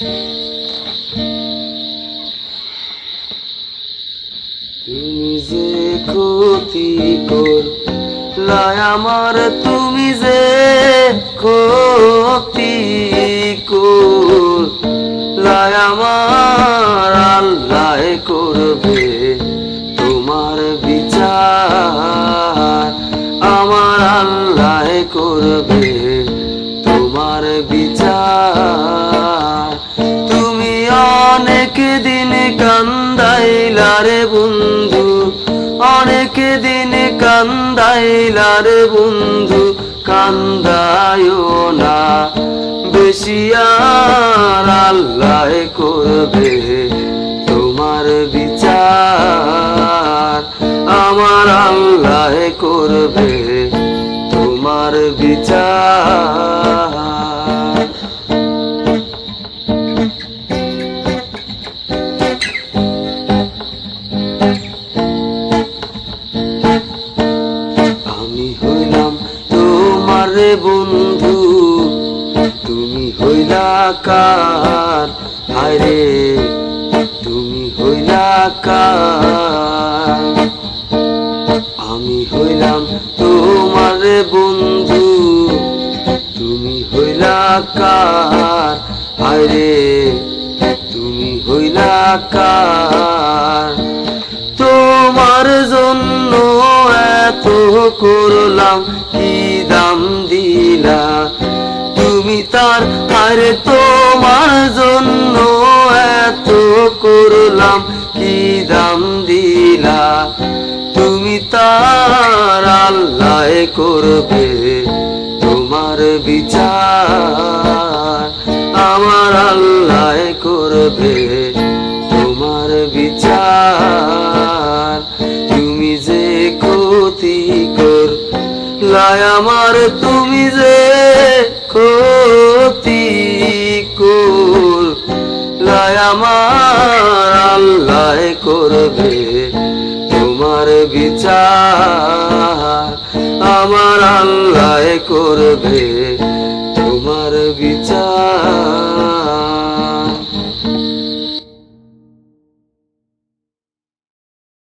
তুমি যে ক্ষতি কর লাই আমার, তুমি যে ক্ষতি কর লাই আমার, আল্লাহ করবে তোমার বিচার, আমার আল্লাহ করবে। কান্দাইলারে বন্ধু, অনেক দিন কান্দাইলারে বন্ধু, কান্দায়ও না। বেশি আর আল্লাহ করবে তোমার বিচার। আমার আল্লাহ করবে তোমার বিচার। আমি হইলাম তোমার বন্ধু। তুমি হইলা কার? হায়রে, তুমি হইলা কার? আমি হইলাম তোমার বন্ধু। তুমি হইলা কার? হায়রে, তুমি হইলা কার? এত করলাম, কি দাম দিলা? তুমি তার, আরে তোমার জন্য এত করলাম, কি দাম দিলা? তুমি তার আল্লাহ করবে তোমার বিচার, আমার আল্লাহ করবে। লাই আমার তুমি যে ক্ষতি কর লাই আমার আল্লাহ করবে তোমার বিচার, আমার আল্লাহ করবে